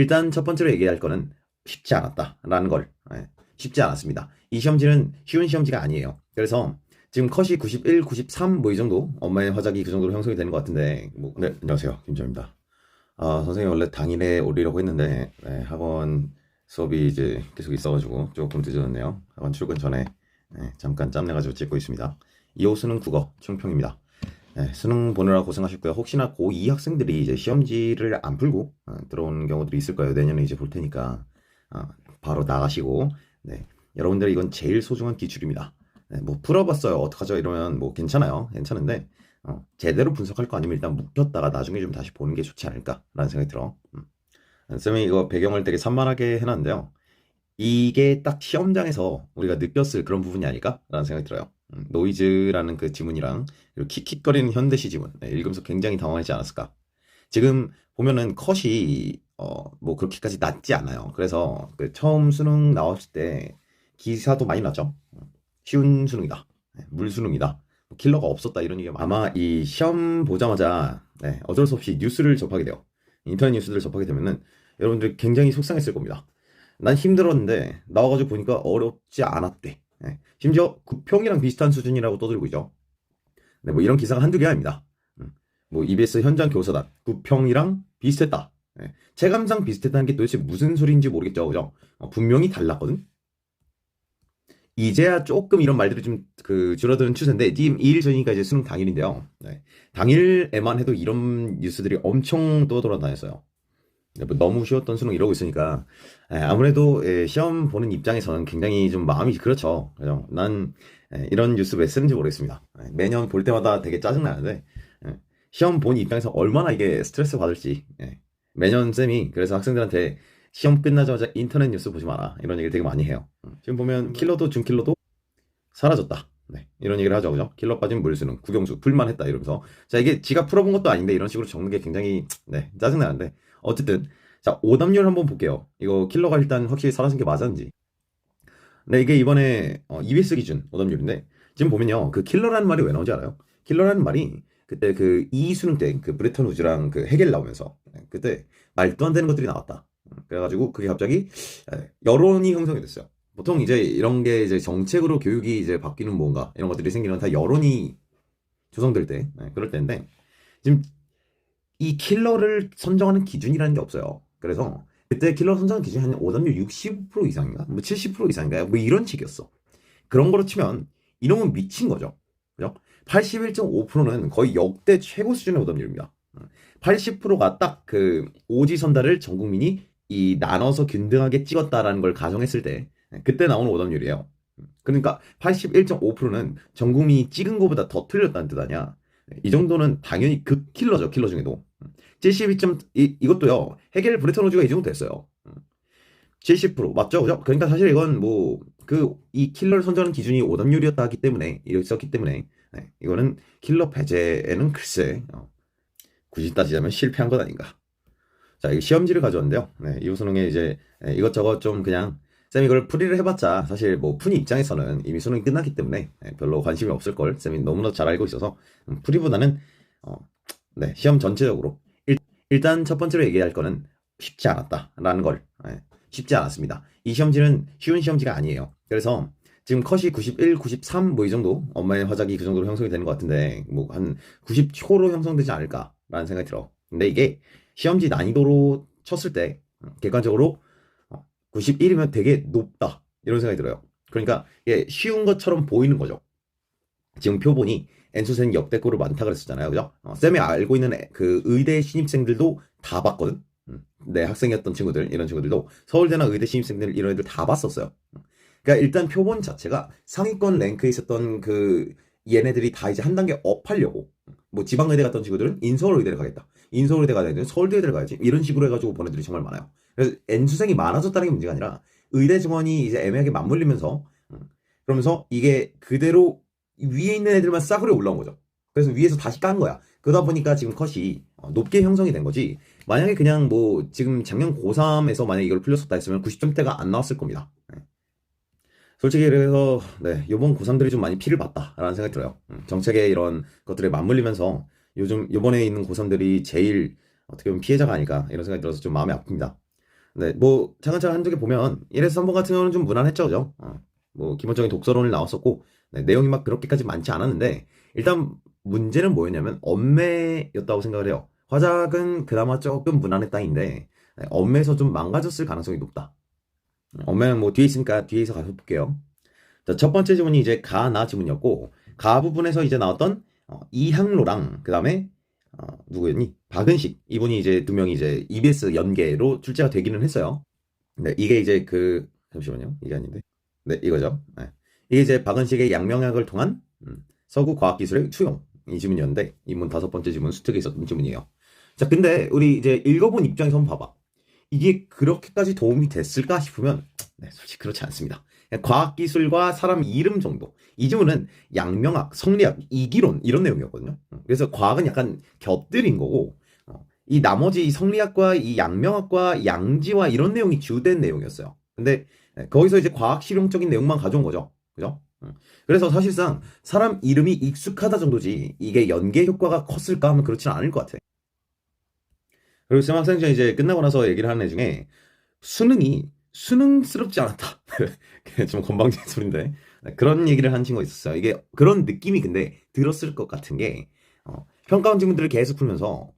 일단 첫 번째로 얘기할 거는 쉽지 않았다라는 걸 예, 쉽지 않았습니다. 이 시험지는 쉬운 시험지가 아니에요. 그래서 지금 컷이 91, 93 뭐 이 정도 엄마의 화작이 그 정도로 형성이 되는 것 같은데 뭐 네, 안녕하세요 김정입니다. 아 선생님 원래 당일에 올리려고 했는데 네, 학원 수업이 이제 계속 있어가지고 조금 늦어졌네요. 학원 출근 전에 네, 잠깐 짬내가지고 찍고 있습니다. 2호 수능 국어 충평입니다. 네, 수능 보느라 고생하셨고요. 혹시나 고2 학생들이 이제 시험지를 안 풀고 어, 들어오는 경우들이 있을 거예요. 내년에 이제 볼 테니까 어, 바로 나가시고 네, 여러분들 이건 제일 소중한 기출입니다. 네, 뭐 풀어봤어요. 어떡하죠? 이러면 뭐 괜찮아요. 괜찮은데 어, 제대로 분석할 거 아니면 일단 묵혔다가 나중에 좀 다시 보는 게 좋지 않을까라는 생각이 들어. 음. 쌤이 이거 배경을 되게 산만하게 해놨는데요. 이게 딱 시험장에서 우리가 느꼈을 그런 부분이 아닐까라는 생각이 들어요. 음, 노이즈라는 그 지문이랑 그리고 킥킥거리는 현대시 지문 네, 읽으면서 굉장히 당황하지 않았을까. 지금 보면은 컷이 어, 뭐 그렇게까지 낮지 않아요. 그래서 그 처음 수능 나왔을 때 기사도 많이 났죠. 쉬운 수능이다. 네, 물 수능이다. 킬러가 없었다 이런 얘기가 아마 이 시험 보자마자 네, 어쩔 수 없이 뉴스를 접하게 돼요. 인터넷 뉴스들을 접하게 되면은 여러분들 굉장히 속상했을 겁니다. 난 힘들었는데 나와가지고 보니까 어렵지 않았대. 네, 심지어 구평이랑 비슷한 수준이라고 떠들고 있죠. 네, 뭐 이런 기사가 한두 개 아닙니다. 음, 뭐 EBS 현장 교사단 구평이랑 비슷했다. 네, 체감상 비슷했다는 게 도대체 무슨 소리인지 모르겠죠, 그죠? 어, 분명히 달랐거든. 이제야 조금 이런 말들이 좀 그 줄어드는 추세인데 지금 2일 전이니까 이제 수능 당일인데요. 네. 당일에만 해도 이런 뉴스들이 엄청 떠돌아다녔어요. 네, 뭐 너무 쉬웠던 수능 이러고 있으니까 에, 아무래도 에, 시험 보는 입장에서는 굉장히 좀 마음이 그렇죠. 그죠? 난 에, 이런 뉴스 왜 쓰는지 모르겠습니다. 에, 매년 볼 때마다 되게 짜증 나는데 에, 시험 본 입장에서 얼마나 이게 스트레스 받을지 에, 매년 쌤이 그래서 학생들한테 시험 끝나자마자 인터넷 뉴스 보지 마라 이런 얘기를 되게 많이 해요. 음, 지금 보면 킬러도 준킬러도 사라졌다. 네, 이런 얘기를 하죠, 그죠? 킬러 빠진 물수능, 국영수 불만했다 이러면서 자 이게 지가 풀어본 것도 아닌데 이런 식으로 적는 게 굉장히 네 짜증 나는데 어쨌든 자 오답률 한번 볼게요. 이거 킬러가 일단 확실히 사라진 게 맞았는지. 네 이게 이번에 어, EBS 기준 오답률인데 지금 보면요 그 킬러라는 말이 왜 나오지 알아요? 킬러라는 말이 그때 그 이 수능 때 그 브레턴 우즈랑 그 해겔 나오면서 네, 그때 말도 안 되는 것들이 나왔다. 그래가지고 그게 갑자기 예, 여론이 형성이 됐어요. 보통 이제 이런 게 이제 정책으로 교육이 이제 바뀌는 뭔가 이런 것들이 생기는 다 여론이 조성될 때 네, 그럴 때인데 지금 이 킬러를 선정하는 기준이라는 게 없어요. 그래서 그때 킬러 선정 기준이 한 오답률 60% 이상인가? 뭐 70% 이상인가요? 뭐 이런 식이었어. 그런 거로 치면 이놈은 미친 거죠. 그죠? 81.5%는 거의 역대 최고 수준의 오답률입니다. 80%가 딱 그 오지 선다를 전 국민이 이 나눠서 균등하게 찍었다라는 걸 가정했을 때 그때 나오는 오답률이에요. 그러니까 81.5%는 전 국민이 찍은 것보다 더 틀렸다는 뜻 아니야. 이 정도는 당연히 극킬러죠. 킬러 중에도. 72점 이, 이것도요. 해겔 브레턴 우즈가 이 정도 됐어요. 70% 맞죠? 그죠? 그러니까 사실 이건 뭐 그 이 킬러를 선정하는 기준이 오답률이었다 기 때문에 있었기 때문에 네, 이거는 킬러 배제에는 글쎄 어, 굳이 따지자면 실패한 것 아닌가. 자, 이 시험지를 가져왔는데요. 네, 이후 수능에 이제 네, 이것저것 좀 그냥 쌤이 이걸 풀이를 해봤자 사실 뭐 푼이 입장에서는 이미 수능이 끝났기 때문에 네, 별로 관심이 없을 걸 쌤이 너무나 잘 알고 있어서 음, 풀이보다는 어, 네, 시험 전체적으로 일, 단첫 번째로 얘기할 거는 쉽지 않았다라는 걸 네, 쉽지 않았습니다. 이 시험지는 쉬운 시험지가 아니에요. 그래서 지금 컷이 91, 93 뭐 이 정도 엄마의 화작이 그 정도로 형성이 되는 것 같은데 뭐 한 90 초로 형성되지 않을까라는 생각이 들어. 근데 이게 시험지 난이도로 쳤을 때 객관적으로 91이면 되게 높다 이런 생각이 들어요. 그러니까 쉬운 것처럼 보이는 거죠. 지금 표본이 엔수생 역대급으로 많다 그랬었잖아요, 그죠? 어, 쌤이 알고 있는 그 의대 신입생들도 다 봤거든. 음, 내 학생이었던 친구들 이런 친구들도 서울대나 의대 신입생들 이런 애들 다 봤었어요. 그러니까 일단 표본 자체가 상위권 랭크에 있었던 그 얘네들이 다 이제 한 단계 업하려고 뭐 지방의대 갔던 친구들은 인서울의대를 가겠다. 인서울의대 가야 되는데 서울대를 가야지. 이런 식으로 해가지고 보내들이 정말 많아요. 그래서 N수생이 많아졌다는 게 문제가 아니라 의대 증원이 이제 애매하게 맞물리면서 음, 그러면서 이게 그대로 위에 있는 애들만 싸구려 올라온 거죠. 그래서 위에서 다시 깐 거야. 그러다 보니까 지금 컷이 어, 높게 형성이 된 거지. 만약에 그냥 뭐 지금 작년 고3에서 만약에 이걸 풀렸었다 했으면 90점대가 안 나왔을 겁니다. 네. 솔직히 그래서 네 요번 고3들이 좀 많이 피를 봤다라는 생각이 들어요. 음, 정책의 이런 것들에 맞물리면서 요즘 요번에 있는 고3들이 제일 어떻게 보면 피해자가 아닐까 이런 생각이 들어서 좀 마음이 아픕니다. 네, 뭐 차근차근 한두 개 보면 1에서 3번 같은 경우는 좀 무난했죠, 그죠? 어, 뭐 기본적인 독서론을 나왔었고 네, 내용이 막 그렇게까지 많지 않았는데 일단 문제는 뭐였냐면 엄매였다고 생각을 해요. 화작은 그나마 조금 무난했 다인데 네, 엄매에서 좀 망가졌을 가능성이 높다. 엄매는 뭐 뒤에 있으니까 뒤에서 가서 볼게요. 자, 첫 번째 지문이 이제 가나 지문이었고 가 부분에서 이제 나왔던 어, 이항로랑 그 다음에 어, 누구였니? 박은식 이분이 이제 두 명이 이제 EBS 연계로 출제가 되기는 했어요. 네, 이게 이제 그 잠시만요, 이게 아닌데, 네 이거죠. 네. 이게 이제 박은식의 양명학을 통한 음, 서구 과학기술의 투영 이 지문이었는데 이문 다섯 번째 지문 수특에 있었던 지문이에요. 자, 근데 우리 이제 읽어본 입장에서 한번 봐봐. 이게 그렇게까지 도움이 됐을까 싶으면 네, 솔직히 그렇지 않습니다. 과학기술과 사람 이름 정도. 이 지문은 양명학, 성리학, 이기론 이런 내용이었거든요. 그래서 과학은 약간 곁들인 거고 어, 이 나머지 성리학과 이 양명학과 양지와 이런 내용이 주된 내용이었어요. 근데 네, 거기서 이제 과학 실용적인 내용만 가져온 거죠. 그죠? 그래서 사실상 사람 이름이 익숙하다 정도지 이게 연계 효과가 컸을까 하면 그렇지는 않을 것 같아. 그리고 쌤 학생전 이제 끝나고 나서 얘기를 하는 애 중에 수능이 수능스럽지 않았다. 좀 건방진 소리인데 그런 얘기를 한 친구가 있었어요. 이게 그런 느낌이 근데 들었을 것 같은 게 어, 평가원 지문들을 계속 풀면서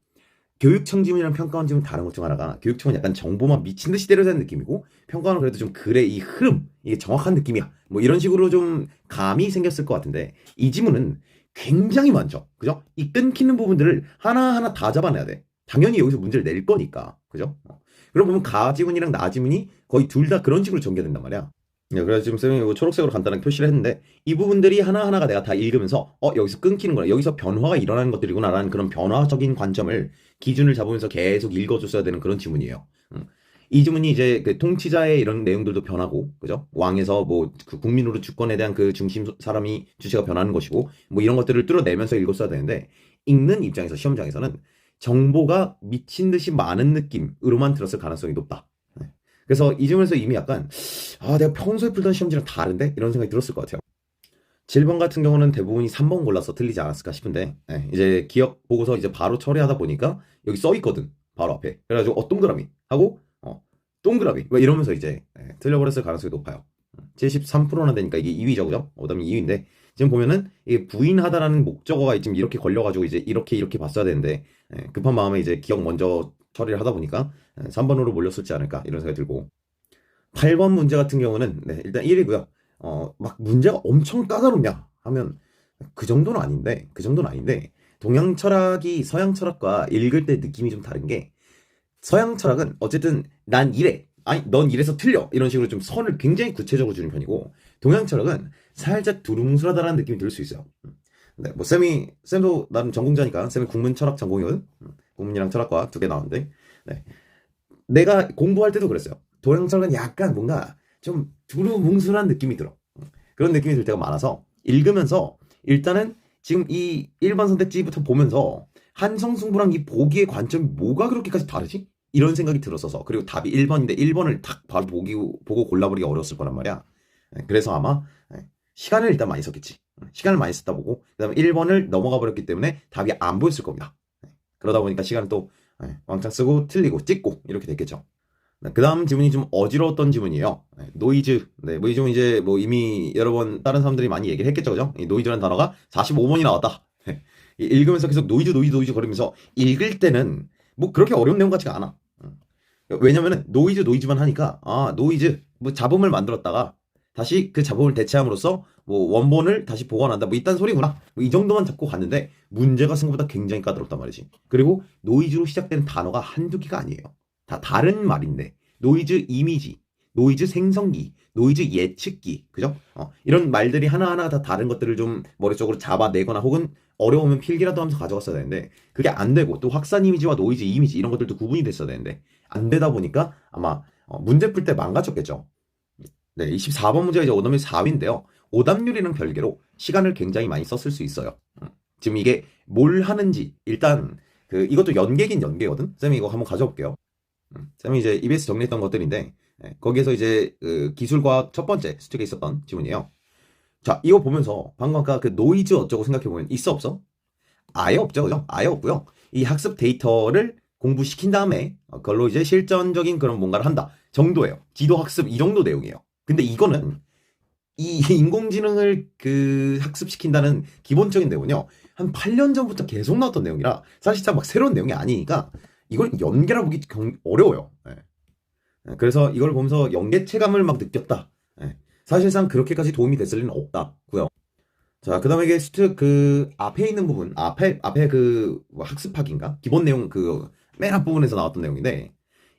교육청 지문이랑 평가원 지문 다른 것 중 하나가 교육청은 약간 정보만 미친 듯이 때려대는 느낌이고 평가원은 그래도 좀 글의 이 흐름 이게 정확한 느낌이야. 뭐 이런 식으로 좀 감이 생겼을 것 같은데 이 지문은 굉장히 많죠. 그죠? 이 끊기는 부분들을 하나하나 다 잡아내야 돼. 당연히 여기서 문제를 낼 거니까. 그죠? 어. 그럼 보면 가 지문이랑 나 지문이 거의 둘 다 그런 식으로 전개된단 말이야. 네, 그래서 지금 쌤이 초록색으로 간단하게 표시를 했는데 이 부분들이 하나하나가 내가 다 읽으면서 어 여기서 끊기는구나 여기서 변화가 일어나는 것들이구나라는 그런 변화적인 관점을 기준을 잡으면서 계속 읽어줬어야 되는 그런 지문이에요. 음. 이 지문이 이제 그 통치자의 이런 내용들도 변하고 그죠? 왕에서 뭐 그 국민으로 주권에 대한 그 중심 사람이 주체가 변하는 것이고 뭐 이런 것들을 뚫어내면서 읽었어야 되는데 읽는 입장에서 시험장에서는 정보가 미친 듯이 많은 느낌으로만 들었을 가능성이 높다. 네. 그래서 이 점에서 이미 약간 아 내가 평소에 풀던 시험지랑 다른데 이런 생각이 들었을 것 같아요. 7번 같은 경우는 대부분이 3번 골라서 틀리지 않았을까 싶은데 네, 이제 기억 보고서 이제 바로 처리하다 보니까 여기 써 있거든 바로 앞에 그래가지고 어 동그라미 하고 어 동그라미 뭐 이러면서 이제 네, 틀려버렸을 가능성이 높아요 73%나 되니까 이게 2위죠 그죠? 오답이 2위인데 지금 보면은 이게 부인하다라는 목적어가 지금 이렇게 걸려가지고 이제 이렇게 이렇게 봤어야 되는데 예, 급한 마음에 이제 기억 먼저 처리를 하다 보니까 3번으로 예, 몰렸을지 않을까 이런 생각이 들고 8번 문제 같은 경우는 네, 일단 1위고요. 어, 막 문제가 엄청 까다롭냐 하면 그 정도는 아닌데 그 정도는 아닌데 동양 철학이 서양 철학과 읽을 때 느낌이 좀 다른 게 서양 철학은 어쨌든 난 이래 아니 넌 이래서 틀려 이런 식으로 좀 선을 굉장히 구체적으로 주는 편이고 동양 철학은 살짝 두루뭉술하다라는 느낌이 들 수 있어요. 네, 뭐 쌤이 쌤도 나름 전공자니까 쌤이 국문 철학 전공이거든. 국문이랑 철학과 두 개 나왔는데 네. 내가 공부할 때도 그랬어요. 동양 철학은 약간 뭔가 좀 두루뭉술한 느낌이 들어. 그런 느낌이 들 때가 많아서 읽으면서 일단은 지금 이 1번 선택지부터 보면서 한성승부랑 이 보기의 관점이 뭐가 그렇게까지 다르지? 이런 생각이 들었어서 그리고 답이 1번인데 1번을 딱 바로 보기, 보고 골라버리기 어려웠을 거란 말이야. 네, 그래서 아마 네, 시간을 일단 많이 썼겠지. 시간을 많이 썼다 보고 그다음에 1번을 넘어가 버렸기 때문에 답이 안 보였을 겁니다. 네, 그러다 보니까 시간을 또 왕창 쓰고 틀리고 찍고 이렇게 됐겠죠. 그 다음 지문이 좀 어지러웠던 지문이에요. 노이즈. 네, 뭐 이 지문 이제 뭐 이미 여러 번 다른 사람들이 많이 얘기를 했겠죠, 그죠? 이 노이즈라는 단어가 45번이 나왔다. 읽으면서 계속 노이즈, 노이즈, 노이즈 거리면서 읽을 때는 뭐 그렇게 어려운 내용 같지가 않아. 왜냐면은 노이즈, 노이즈만 하니까 아 노이즈 뭐 잡음을 만들었다가 다시 그 잡음을 대체함으로써 뭐 원본을 다시 보관한다. 뭐 이딴 소리구나. 뭐 이 정도만 잡고 갔는데 문제가 생각보다 굉장히 까다롭단 말이지. 그리고 노이즈로 시작되는 단어가 한두 개가 아니에요. 다 다른 말인데 노이즈 이미지 노이즈 생성기 노이즈 예측기. 그죠? 어, 이런 말들이 하나하나 다 다른 것들을 좀 머릿속으로 잡아내거나 혹은 어려우면 필기라도 하면서 가져갔어야 되는데 그게 안 되고 또 확산 이미지와 노이즈 이미지 이런 것들도 구분이 됐어야 되는데 안 되다 보니까 아마 어, 문제 풀 때 망가졌겠죠 네, 24번 문제가 이제 오답률 4위인데요. 오답률이랑 별개로 시간을 굉장히 많이 썼을 수 있어요. 음, 지금 이게 뭘 하는지 일단 그 이것도 연계긴 연계거든. 쌤이 이거 한번 가져볼게요. 음, 쌤이 이제 EBS 정리했던 것들인데 네, 거기에서 이제 그 기술과학 첫 번째 수특에 있었던 지문이에요. 자, 이거 보면서 방금 아까 그 노이즈 어쩌고 생각해 보면 있어 없어? 아예 없죠, 그죠? 아예 없고요. 이 학습 데이터를 공부시킨 다음에 어, 그걸로 이제 실전적인 그런 뭔가를 한다 정도예요. 지도 학습 이 정도 내용이에요. 근데 이거는 이 인공지능을 그 학습시킨다는 기본적인 내용은요. 한 8년 전부터 계속 나왔던 내용이라 사실상 막 새로운 내용이 아니니까 이걸 연계라 보기 경- 어려워요. 예. 예, 그래서 이걸 보면서 연계 체감을 막 느꼈다. 예. 사실상 그렇게까지 도움이 됐을 리는 없다고요. 자, 그다음에 이게 스트 그 앞에 있는 부분, 앞에 앞에 그뭐 학습학인가 기본 내용 그 맨 앞부분에서 나왔던 내용인데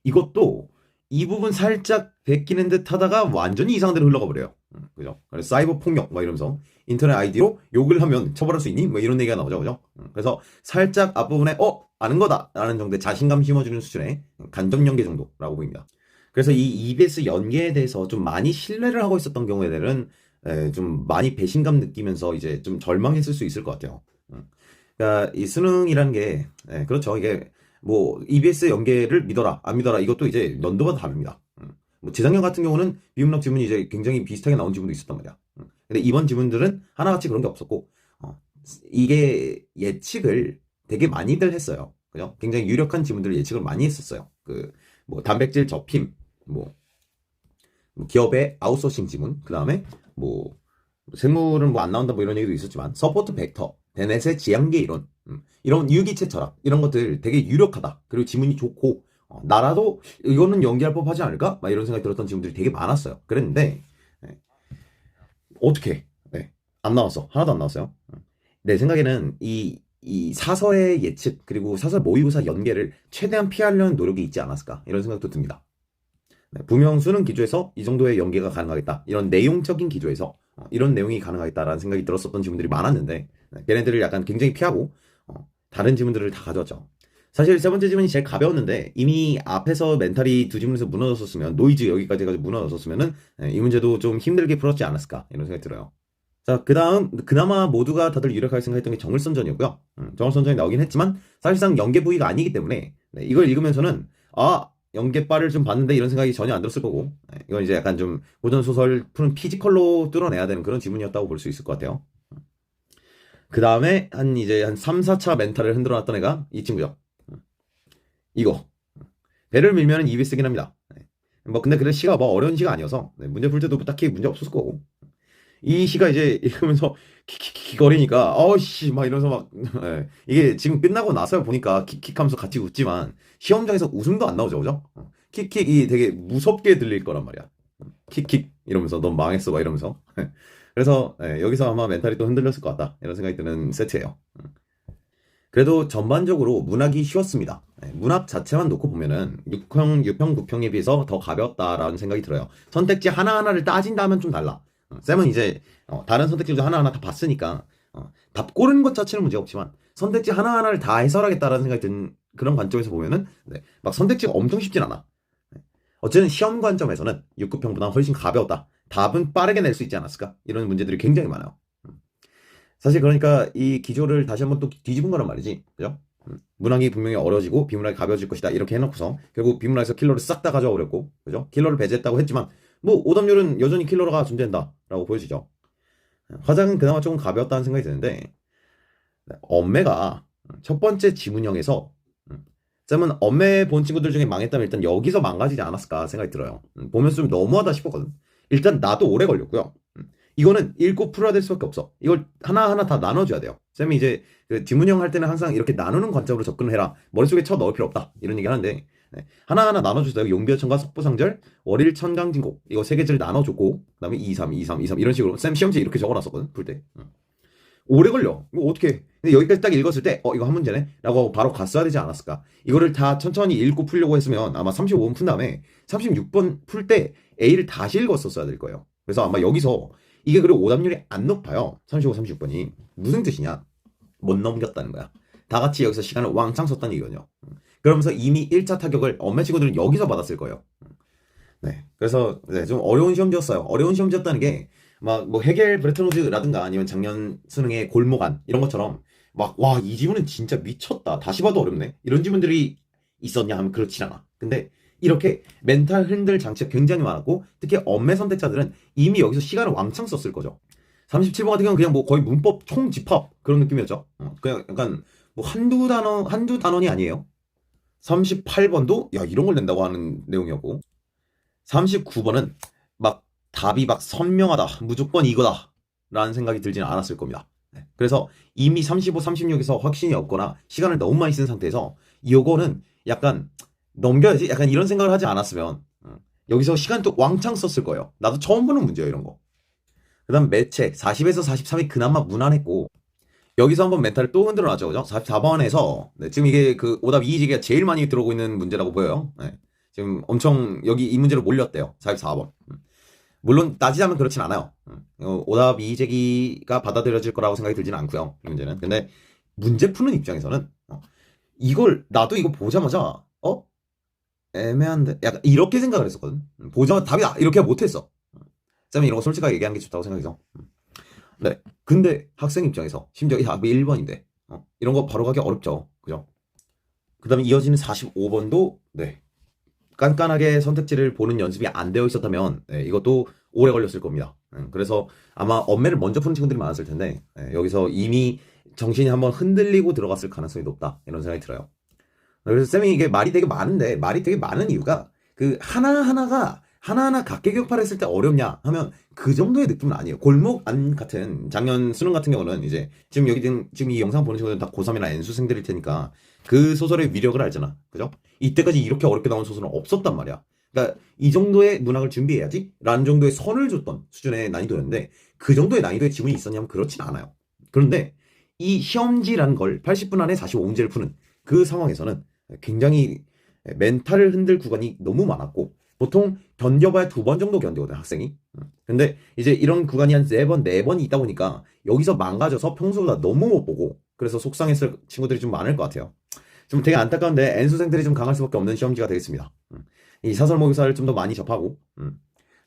이것도 이 부분 살짝 베끼는 듯 하다가 완전히 이상대로 흘러가 버려요. 음, 그죠? 그래서 사이버 폭력 막 이러면서 인터넷 아이디로 욕을 하면 처벌할 수 있니? 뭐 이런 얘기가 나오죠, 그죠? 음, 그래서 살짝 앞부분에 어 아는 거다 라는 정도의 자신감 심어주는 수준의 간접 연계 정도라고 보입니다. 그래서 이 EBS 연계에 대해서 좀 많이 신뢰를 하고 있었던 경우에는 에, 좀 많이 배신감 느끼면서 이제 좀 절망했을 수 있을 것 같아요. 음. 그러니까 이 수능이라는 게 예, 그렇죠. 이게 뭐 EBS 연계를 믿어라 안 믿어라 이것도 이제 연도마다 다릅니다. 음. 뭐 재작년 같은 경우는 비문학 지문이 이제 굉장히 비슷하게 나온 지문도 있었단 말이야. 음. 근데 이번 지문들은 하나같이 그런 게 없었고 어, 이게 예측을 되게 많이들 했어요. 그죠? 굉장히 유력한 지문들을 예측을 많이 했었어요. 그 뭐 단백질 접힘, 뭐, 뭐 기업의 아웃소싱 지문, 그 다음에 뭐 생물은 뭐 안 나온다 뭐 이런 얘기도 있었지만 서포트 벡터, 베넷의 지향계 이론, 음, 이런 유기체 철학 이런 것들 되게 유력하다. 그리고 지문이 좋고 어, 나라도 이거는 연기할 법하지 않을까? 막 이런 생각이 들었던 지문들이 되게 많았어요. 그랬는데 네. 어떻게 네. 안 나왔어. 하나도 안 나왔어요. 음. 내 생각에는 이, 이 사설의 예측 그리고 사설 모의고사 연계를 최대한 피하려는 노력이 있지 않았을까 이런 생각도 듭니다. 네, 분명 수능 기조에서 이 정도의 연계가 가능하겠다. 이런 내용적인 기조에서 어, 이런 내용이 가능하겠다라는 생각이 들었었던 지문들이 많았는데 네, 걔네들을 약간 굉장히 피하고 어, 다른 지문들을 다 가져왔죠. 사실 세 번째 지문이 제일 가벼웠는데 이미 앞에서 멘탈이 두 지문에서 무너졌었으면 노이즈 여기까지 해가지고 무너졌었으면은 네, 이 문제도 좀 힘들게 풀었지 않았을까 이런 생각이 들어요. 자, 그 다음, 그나마 모두가 다들 유력하게 생각했던 게 정을선전이었고요. 음, 정을선전이 나오긴 했지만, 사실상 연계 부위가 아니기 때문에, 네, 이걸 읽으면서는, 아, 연계바를 좀 봤는데 이런 생각이 전혀 안 들었을 거고, 네, 이건 이제 약간 좀 고전소설 푸는 피지컬로 뚫어내야 되는 그런 지문이었다고 볼 수 있을 것 같아요. 그 다음에, 한 이제 한 3, 4차 멘탈을 흔들어 놨던 애가 이 친구죠. 음, 이거. 배를 밀면은 입이 쓰긴 합니다. 네. 뭐, 근데 그래 시가 뭐 어려운 시가 아니어서, 네, 문제 풀 때도 딱히 문제 없었을 거고. 이 시가 이제 읽으면서 킥킥킥 거리니까 어씨 막 이러면서 막 예. 이게 지금 끝나고 나서 보니까 킥킥 하면서 같이 웃지만 시험장에서 웃음도 안 나오죠 그죠? 어. 킥킥이 되게 무섭게 들릴 거란 말이야 킥킥 이러면서 넌 망했어 막 이러면서 그래서 예, 여기서 아마 멘탈이 또 흔들렸을 것 같다 이런 생각이 드는 세트예요 음. 그래도 전반적으로 문학이 쉬웠습니다 예, 문학 자체만 놓고 보면은 6평, 6평, 9평에 비해서 더 가볍다라는 생각이 들어요 선택지 하나하나를 따진다면 좀 달라 어, 쌤은 이제 어, 다른 선택지도 하나하나 다 봤으니까 어, 답 고르는 것 자체는 문제가 없지만 선택지 하나하나를 다 해설하겠다라는 생각이 든 그런 관점에서 보면은 네, 막 선택지가 엄청 쉽진 않아. 네. 어쨌든 시험 관점에서는 6, 9평보다 훨씬 가벼웠다. 답은 빠르게 낼 수 있지 않았을까? 이런 문제들이 굉장히 많아요. 음. 사실 그러니까 이 기조를 다시 한번 또 뒤집은 거란 말이지. 그죠? 음. 문학이 분명히 어려지고 비문학이 가벼워질 것이다. 이렇게 해놓고서 결국 비문학에서 킬러를 싹 다 가져와 버렸고, 그죠? 킬러를 배제했다고 했지만 뭐 오답률은 여전히 킬러가 존재한다 라고 보여지죠. 화장은 그나마 조금 가벼웠다는 생각이 드는데 엄매가 첫 번째 지문형에서 음, 쌤은 엄매 본 친구들 중에 망했다면 일단 여기서 망가지지 않았을까 생각이 들어요. 음, 보면서 좀 너무하다 싶었거든. 일단 나도 오래 걸렸고요. 음, 이거는 읽고 풀어야 될 수밖에 없어. 이걸 하나하나 다 나눠줘야 돼요. 쌤이 이제 그 지문형 할 때는 항상 이렇게 나누는 관점으로 접근을 해라. 머릿속에 쳐 넣을 필요 없다. 이런 얘기 하는데 네. 하나하나 나눠주세요. 용비어천과 석부상절, 월일 천강진곡 이거 세 개를 나눠줬고 그 다음에 2, 3, 2, 3, 2, 3 이런 식으로 쌤 시험지 이렇게 적어놨었거든 풀 때. 응. 오래 걸려. 이거 어떻게? 근데 여기까지 딱 읽었을 때, 어 이거 한 문제네?라고 하고 바로 갔어야 되지 않았을까? 이거를 다 천천히 읽고 풀려고 했으면 아마 35번 푼 다음에 36번 풀 때 A를 다시 읽었었어야 될 거예요. 그래서 아마 여기서 이게 그리고 오답률이 안 높아요. 35, 36번이 무슨 뜻이냐? 못 넘겼다는 거야. 다 같이 여기서 시간을 왕창 썼다는 얘기거든요. 그러면서 이미 1차 타격을 엄마 친구들은 여기서 받았을 거예요. 네. 그래서 네, 좀 어려운 시험지였어요. 어려운 시험지였다는 게 막뭐 헤겔 브레트노즈라든가 아니면 작년 수능의 골목안 이런 것처럼 막 와 이 지문은 진짜 미쳤다. 다시 봐도 어렵네. 이런 지문들이 있었냐 하면 그렇지 않아. 근데 이렇게 멘탈 흔들 장치가 굉장히 많았고 특히 엄매 선택자들은 이미 여기서 시간을 왕창 썼을 거죠. 37번 같은 경우는 그냥 뭐 거의 문법 총집합 그런 느낌이었죠. 어, 그냥 약간 뭐 한두 단어 한두 단원이 아니에요. 38번도 야 이런 걸 낸다고 하는 내용이었고 39번은 막 답이 막 선명하다 무조건 이거다 라는 생각이 들지는 않았을 겁니다. 네. 그래서 이미 35, 36에서 확신이 없거나 시간을 너무 많이 쓴 상태에서 요거는 약간 넘겨야지 약간 이런 생각을 하지 않았으면 음, 여기서 시간 또 왕창 썼을 거예요. 나도 처음 보는 문제예요 이런 거. 그 다음 매책 40에서 43이 그나마 무난했고 여기서 한번 멘탈을 또 흔들어 놨죠 그죠? 44번에서 지금 이게 그 오답 이의제기가 제일 많이 들어오고 있는 문제라고 보여요. 네. 지금 엄청 여기 이 문제로 몰렸대요. 44번. 음. 물론 따지자면 그렇진 않아요. 음. 어, 오답 이의제기가 받아들여질 거라고 생각이 들지는 않고요. 이 문제는. 근데 문제 푸는 입장에서는 어, 이걸 나도 이거 보자마자 어 애매한데 약간 이렇게 생각을 했었거든. 음, 보자마자 답이다 이렇게 못했어. 쌤이 이런 거 솔직하게 얘기하는 게 좋다고 생각해서. 음. 네. 근데 학생 입장에서 심지어 이 답이 1번인데 어, 이런 거 바로 가기 어렵죠. 그죠? 그 다음에 이어지는 45번도 네. 깐깐하게 선택지를 보는 연습이 안 되어 있었다면 네, 이것도 오래 걸렸을 겁니다. 음, 그래서 아마 엄매를 먼저 푸는 친구들이 많았을 텐데 네, 여기서 이미 정신이 한번 흔들리고 들어갔을 가능성이 높다 이런 생각이 들어요. 그래서 쌤이 이게 말이 되게 많은데 말이 되게 많은 이유가 그 하나 하나가 하나하나 각계격파를 했을 때 어렵냐 하면 그 정도의 느낌은 아니에요. 골목 안 같은 작년 수능 같은 경우는 이제 지금 여기 든 지금 이 영상 보는 친구들은 다 고3이나 N수생들일 테니까 그 소설의 위력을 알잖아. 그죠? 이때까지 이렇게 어렵게 나온 소설은 없었단 말이야. 그러니까 이 정도의 문학을 준비해야지 라는 정도의 선을 줬던 수준의 난이도였는데 그 정도의 난이도의 지문이 있었냐면 그렇진 않아요. 그런데 이 시험지라는 걸 80분 안에 45문제를 푸는 그 상황에서는 굉장히 멘탈을 흔들 구간이 너무 많았고 보통 견뎌봐야 두 번 정도 견디거든 학생이. 근데 이제 이런 구간이 한 세 번, 네 번이 있다 보니까 여기서 망가져서 평소보다 너무 못 보고 그래서 속상했을 친구들이 좀 많을 것 같아요. 좀 되게 안타까운데 N수생들이 좀 강할 수밖에 없는 시험지가 되겠습니다. 이 사설 모의고사를 좀 더 많이 접하고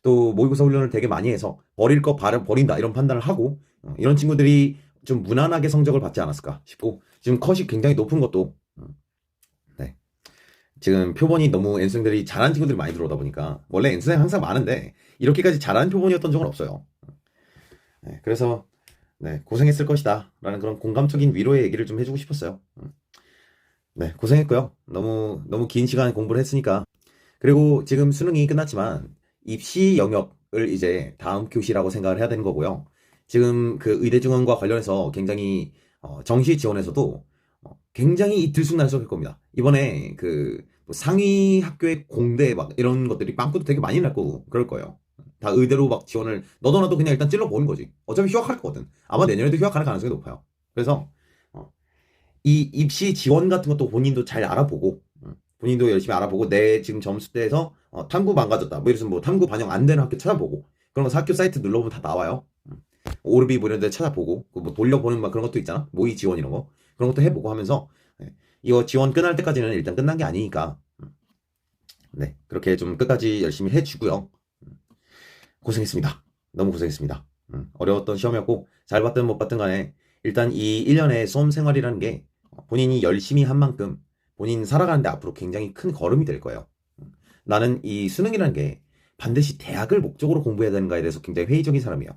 또 모의고사 훈련을 되게 많이 해서 버릴 거 버린다 이런 판단을 하고 어, 이런 친구들이 좀 무난하게 성적을 받지 않았을까 싶고 지금 컷이 굉장히 높은 것도 네. 지금 표본이 너무 N수생들이 잘하는 친구들이 많이 들어오다 보니까 원래 N수생 항상 많은데 이렇게까지 잘하는 표본이었던 적은 없어요. 네, 그래서 네, 고생했을 것이다 라는 그런 공감적인 위로의 얘기를 좀 해주고 싶었어요. 네, 고생했고요. 너무 너무 긴 시간 공부를 했으니까 그리고 지금 수능이 끝났지만 입시 영역을 이제 다음 교시라고 생각을 해야 되는 거고요. 지금 그 의대 중원과 관련해서 굉장히 어, 정시 지원에서도 어, 굉장히 이 들쑥날쑥할 겁니다. 이번에 그뭐 상위 학교의 공대 막 이런 것들이 빵꾸도 되게 많이 날 거고 그럴 거예요. 다 의대로 막 지원을 너도 나도 그냥 일단 찔러 보는 거지. 어차피 휴학할 거거든. 아마 내년에도 휴학할 가능성이 높아요. 그래서 어, 이 입시 지원 같은 것도 본인도 잘 알아보고 음, 본인도 열심히 알아보고 내 지금 점수대에서 어, 탐구 망가졌다. 뭐 이래서 뭐 탐구 반영 안 되는 학교 찾아보고 그런 거 학교 사이트 눌러보면 다 나와요. 음. 오르비 뭐 이런 데 찾아보고 그뭐 돌려보는 막 그런 것도 있잖아. 모의 지원 이런 거 그런 것도 해보고 하면서 네. 이거 지원 끝날 때까지는 일단 끝난 게 아니니까 음. 네 그렇게 좀 끝까지 열심히 해주고요. 음. 고생했습니다. 너무 고생했습니다. 음, 어려웠던 시험이었고 잘 봤든 못 봤든 간에 일단 이 1년의 수험 생활이라는 게 본인이 열심히 한 만큼 본인 살아가는데 앞으로 굉장히 큰 걸음이 될 거예요. 나는 이 수능이라는 게 반드시 대학을 목적으로 공부해야 되는가에 대해서 굉장히 회의적인 사람이에요.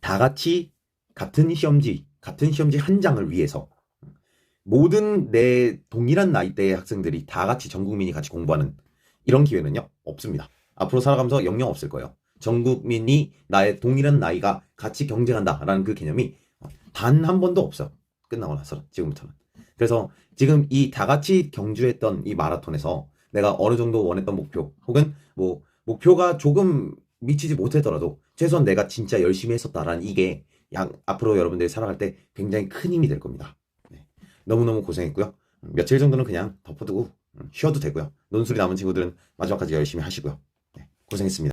다 같이 같은 시험지, 같은 시험지 한 장을 위해서 모든 내 동일한 나이대의 학생들이 다 같이 전 국민이 같이 공부하는 이런 기회는요 없습니다. 앞으로 살아가면서 영영 없을 거예요. 전 국민이 나의 동일한 나이가 같이 경쟁한다라는 그 개념이 단 한 번도 없어요. 끝나고 나서 지금부터는. 그래서 지금 이 다 같이 경주했던 이 마라톤에서 내가 어느 정도 원했던 목표 혹은 뭐 목표가 조금 미치지 못했더라도 최소한 내가 진짜 열심히 했었다라는 이게 양 앞으로 여러분들이 살아갈 때 굉장히 큰 힘이 될 겁니다. 네. 너무너무 고생했고요. 며칠 정도는 그냥 덮어두고 쉬어도 되고요. 논술이 남은 친구들은 마지막까지 열심히 하시고요. 네. 고생했습니다.